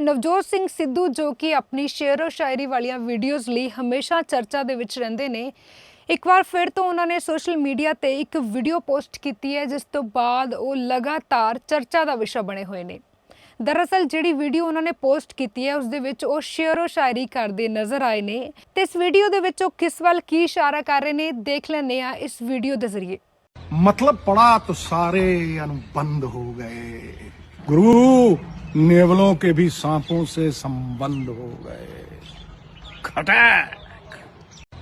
ਨਵਜੋਤ ਸਿੰਘ ਸਿੱਧੂ ਜੋ ਕਿ ਆਪਣੀ ਸ਼ੇਰੋ ਸ਼ਾਇਰੀ ਵਾਲੀਆਂ ਵੀਡੀਓਜ਼ ਲਈ ਹਮੇਸ਼ਾ ਚਰਚਾ ਦੇ ਵਿੱਚ ਰਹਿੰਦੇ ਨੇ, ਇੱਕ ਵਾਰ ਫਿਰ ਤੋਂ ਉਹਨਾਂ ਨੇ ਸੋਸ਼ਲ ਮੀਡੀਆ ਤੇ ਇੱਕ ਵੀਡੀਓ ਪੋਸਟ ਕੀਤੀ ਹੈ, ਜਿਸ ਤੋਂ ਬਾਅਦ ਉਹ ਲਗਾਤਾਰ ਚਰਚਾ ਦਾ ਵਿਸ਼ਾ ਬਣੇ ਹੋਏ ਨੇ। ਦਰਅਸਲ ਜਿਹੜੀ ਵੀਡੀਓ ਉਹਨਾਂ ਨੇ ਪੋਸਟ ਕੀਤੀ ਹੈ, ਉਸ ਦੇ ਵਿੱਚ ਉਹ ਸ਼ੇਰੋ ਸ਼ਾਇਰੀ ਕਰਦੇ ਨਜ਼ਰ ਆਏ ਨੇ। ਤੇ ਇਸ ਵੀਡੀਓ ਦੇ ਵਿੱਚ ਉਹ ਕਿਸ ਵੱਲ ਕੀ ਇਸ਼ਾਰਾ ਕਰ ਰਹੇ ਨੇ, ਦੇਖ ਲੈਣੇ ਆ ਇਸ ਵੀਡੀਓ ਦੇ ਜ਼ਰੀਏ। ਮਤਲਬ ਪੜਾ ਤੋ ਸਾਰੇ ਨੂੰ ਹੋ ਗਏ। ਗੁਰੂ नेवलों के भी सांपों से संबंध हो गए खटक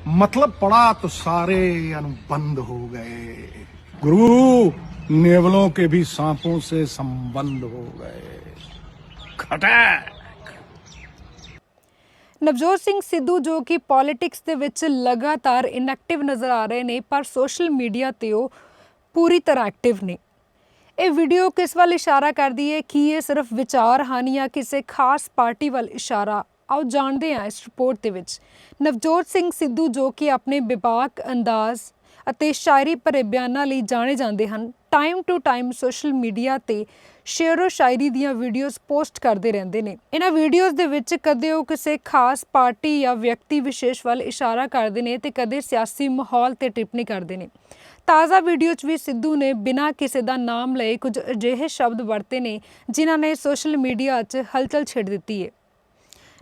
मतलब पड़ा तो सारे अनुबंध हो गए गुरु नेवलों के भी सांपों से संबंध हो गए खटक ਨਵਜੋਤ ਸਿੰਘ ਸਿੱਧੂ ਜੋ ਕਿ ਪੋਲਿਟਿਕਸ ਦੇ ਵਿੱਚ ਲਗਾਤਾਰ ਇਨਐਕਟਿਵ ਨਜ਼ਰ ਆ ਰਹੇ ਨੇ ਪਰ ਸੋਸ਼ਲ ਮੀਡੀਆ ਤੇ ਉਹ ਪੂਰੀ ਤਰ੍ਹਾਂ ਐਕਟਿਵ ਨੇ ਇਹ ਵੀਡੀਓ ਕਿਸ ਵੱਲ ਇਸ਼ਾਰਾ ਕਰਦੀ ਹੈ? ਕੀ ਇਹ ਸਿਰਫ ਵਿਚਾਰ ਹਨ ਜਾਂ ਕਿਸੇ ਖਾਸ ਪਾਰਟੀ ਵੱਲ ਇਸ਼ਾਰਾ? ਆਓ ਜਾਣਦੇ ਹਾਂ ਇਸ ਰਿਪੋਰਟ ਦੇ ਵਿੱਚ। ਨਵਜੋਤ ਸਿੰਘ ਸਿੱਧੂ ਜੋ ਕਿ ਆਪਣੇ ਵਿਵਾਕ ਅੰਦਾਜ਼ ਅਤੇ ਸ਼ਾਇਰੀ ਭਰੇ ਬਿਆਨਾਂ ਲਈ ਜਾਣੇ ਜਾਂਦੇ ਹਨ। Time to time social media ਤੇ ਸ਼ੇਰੋ ਸ਼ਾਇਰੀ ਦੀਆਂ ਵੀਡੀਓਜ਼ ਪੋਸਟ ਕਰਦੇ ਰਹਿੰਦੇ ਨੇ। ਇਹਨਾਂ ਵੀਡੀਓਜ਼ ਦੇ ਵਿੱਚ ਕਦੇ ਉਹ ਕਿਸੇ ਖਾਸ ਪਾਰਟੀ ਜਾਂ ਵਿਅਕਤੀ ਵਿਸ਼ੇਸ਼ ਵੱਲ ਇਸ਼ਾਰਾ ਕਰਦੇ ਨੇ ਤੇ ਕਦੇ ਸਿਆਸੀ ਮਾਹੌਲ ਤੇ ਟਿੱਪਣੀ ਕਰਦੇ ਨੇ। ਤਾਜ਼ਾ ਵੀਡੀਓ 'ਚ ਵੀ ਸਿੱਧੂ ਨੇ ਬਿਨਾਂ ਕਿਸੇ ਦਾ ਨਾਮ ਲਏ ਕੁਝ ਅਜਿਹੇ ਸ਼ਬਦ ਵਰਤੇ ਨੇ ਜਿਨ੍ਹਾਂ ਨੇ ਸੋਸ਼ਲ ਮੀਡੀਆ 'ਚ ਹਲਚਲ ਛੇੜ ਦਿੱਤੀ ਹੈ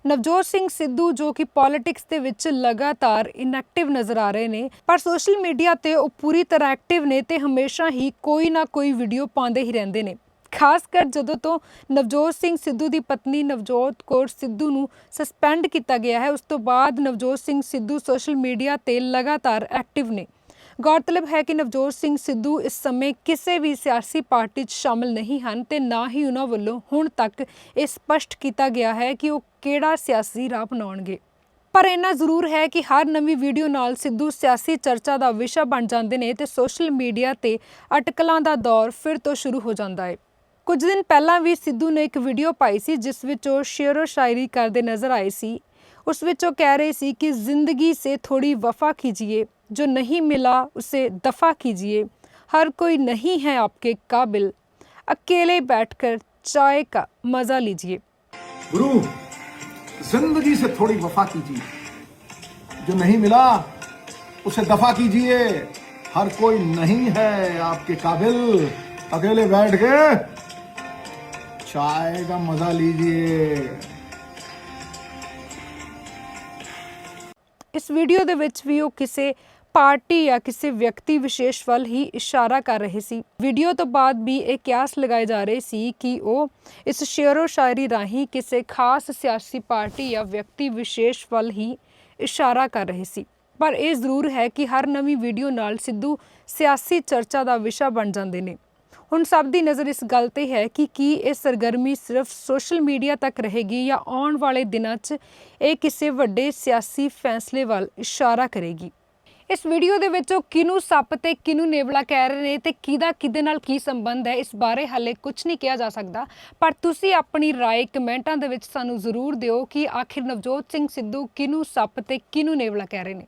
ਨਵਜੋਤ ਸਿੰਘ ਸਿੱਧੂ ਜੋ ਕਿ ਪੋਲਿਟਿਕਸ ਦੇ ਵਿੱਚ ਲਗਾਤਾਰ ਇਨਐਕਟਿਵ ਨਜ਼ਰ ਆ ਰਹੇ ਨੇ, ਪਰ ਸੋਸ਼ਲ ਮੀਡੀਆ ਤੇ ਉਹ ਪੂਰੀ ਤਰ੍ਹਾਂ ਐਕਟਿਵ ਨੇ ਤੇ ਹਮੇਸ਼ਾ ਹੀ ਕੋਈ ਨਾ ਕੋਈ ਵੀਡੀਓ ਪਾਉਂਦੇ ਹੀ ਰਹਿੰਦੇ ਨੇ। ਖਾਸ ਕਰ ਜਦੋਂ ਤੋਂ ਨਵਜੋਤ ਸਿੰਘ ਸਿੱਧੂ ਦੀ ਪਤਨੀ ਨਵਜੋਤ ਕੌਰ ਸਿੱਧੂ ਨੂੰ ਸਸਪੈਂਡ ਕੀਤਾ ਗਿਆ ਹੈ, ਉਸ ਤੋਂ ਬਾਅਦ ਨਵਜੋਤ ਸਿੰਘ ਸਿੱਧੂ ਸੋਸ਼ਲ ਮੀਡੀਆ ਤੇ ਲਗਾਤਾਰ ਐਕਟਿਵ ਨੇ। ਗੌਰਤਲਬ ਹੈ ਕਿ ਨਵਜੋਤ ਸਿੰਘ ਸਿੱਧੂ ਇਸ ਸਮੇਂ ਕਿਸੇ ਵੀ ਸਿਆਸੀ ਪਾਰਟੀ 'ਚ ਸ਼ਾਮਲ ਨਹੀਂ ਹਨ ਤੇ ਨਾ ਹੀ ਉਹਨਾਂ ਵੱਲੋਂ ਹੁਣ ਤੱਕ ਇਹ ਸਪਸ਼ਟ ਕੀਤਾ ਗਿਆ ਹੈ ਕਿ ਉਹ ਕਿਹੜਾ ਸਿਆਸੀ ਰਾਹ ਅਪਣਾਉਣਗੇ। ਪਰ ਇਹਨਾਂ ਜ਼ਰੂਰ ਹੈ ਕਿ ਹਰ ਨਵੀਂ ਵੀਡੀਓ ਨਾਲ ਸਿੱਧੂ ਸਿਆਸੀ ਚਰਚਾ ਦਾ ਵਿਸ਼ਾ ਬਣ ਜਾਂਦੇ ਨੇ ਤੇ ਸੋਸ਼ਲ ਮੀਡੀਆ ਤੇ ਅਟਕਲਾਂ ਦਾ ਦੌਰ ਫਿਰ ਤੋਂ ਸ਼ੁਰੂ ਹੋ ਜਾਂਦਾ ਹੈ। ਕੁਝ ਦਿਨ ਪਹਿਲਾਂ ਵੀ ਸਿੱਧੂ ਨੇ ਇੱਕ ਵੀਡੀਓ ਪਾਈ ਸੀ ਜਿਸ ਵਿੱਚ ਉਹ ਸ਼ੇਰੋ ਸ਼ਾਇਰੀ ਕਰਦੇ ਨਜ਼ਰ ਆਏ ਸੀ। ਉਸ ਵਿੱਚ ਉਹ ਕਹਿ ਰਹੇ ਸੀ ਕਿ ਜ਼ਿੰਦਗੀ ਸੇ ਥੋੜੀ ਵਫਾ ਕੀਜੀਏ जो नहीं मिला उसे दफ़ा कीजिए। हर कोई नहीं है आपके काबिल। अकेले बैठकर चाय का मज़ा लीजिए। गुरु, ज़िंदगी से थोड़ी वफा कीजिए। जो नहीं मिला, उसे दफ़ा कीजिए। हर कोई नहीं है आपके काबिल। अकेले बैठ के चाय का मज़ा लीजिए। ਇਸ ਵੀਡੀਓ ਦੇ ਵਿੱਚ ਵੀ ਉਹ ਕਿਸੇ ਪਾਰਟੀ ਜਾਂ ਕਿਸੇ ਵਿਅਕਤੀ ਵਿਸ਼ੇਸ਼ ਵੱਲ ਹੀ ਇਸ਼ਾਰਾ ਕਰ ਰਹੇ ਸੀ। ਵੀਡੀਓ ਤੋਂ ਬਾਅਦ ਵੀ ਇਹ ਕਿਆਸ ਲਗਾਏ ਜਾ ਰਹੇ ਸੀ ਕਿ ਉਹ ਇਸ ਸ਼ੇਰੋ ਸ਼ਾਇਰੀ ਰਾਹੀਂ ਕਿਸੇ ਖਾਸ ਸਿਆਸੀ ਪਾਰਟੀ ਜਾਂ ਵਿਅਕਤੀ ਵਿਸ਼ੇਸ਼ ਵੱਲ ਹੀ ਇਸ਼ਾਰਾ ਕਰ ਰਹੇ ਸੀ। ਪਰ ਇਹ ਜ਼ਰੂਰ ਹੈ ਕਿ ਹਰ ਨਵੀਂ ਵੀਡੀਓ ਨਾਲ ਸਿੱਧੂ ਸਿਆਸੀ ਚਰਚਾ ਦਾ ਵਿਸ਼ਾ ਬਣ ਜਾਂਦੇ ਨੇ। ਹੁਣ ਸਭ ਦੀ ਨਜ਼ਰ ਇਸ ਗੱਲ ਤੇ ਹੈ ਕਿ ਕੀ ਇਹ ਸਰਗਰਮੀ ਸਿਰਫ ਸੋਸ਼ਲ ਮੀਡੀਆ ਤੱਕ ਰਹੇਗੀ ਜਾਂ ਆਉਣ ਵਾਲੇ ਦਿਨਾਂ 'ਚ ਇਹ ਕਿਸੇ ਵੱਡੇ ਸਿਆਸੀ ਫੈਸਲੇ ਵੱਲ ਇਸ਼ਾਰਾ ਕਰੇਗੀ ਇਸ ਵੀਡੀਓ ਦੇ ਵਿੱਚ ਉਹ ਕਿਹਨੂੰ ਸੱਪ ਤੇ ਕਿਹਨੂੰ ਨੇਵਲਾ ਕਹਿ ਰਹੇ ਨੇ ਤੇ ਕਿਹਦਾ ਕਿਹਦੇ ਨਾਲ ਕੀ ਸੰਬੰਧ ਹੈ ਇਸ ਬਾਰੇ ਹਾਲੇ ਕੁਝ ਨਹੀਂ ਕਿਹਾ ਜਾ ਸਕਦਾ ਪਰ ਤੁਸੀਂ ਆਪਣੀ رائے ਕਮੈਂਟਾਂ ਦੇ ਵਿੱਚ ਸਾਨੂੰ ਜ਼ਰੂਰ ਦਿਓ ਕਿ ਆਖਿਰ ਨਵਜੋਤ ਸਿੰਘ ਸਿੱਧੂ ਕਿਹਨੂੰ ਸੱਪ ਤੇ ਕਿਹਨੂੰ ਨੇਵਲਾ ਕਹਿ ਰਹੇ ਨੇ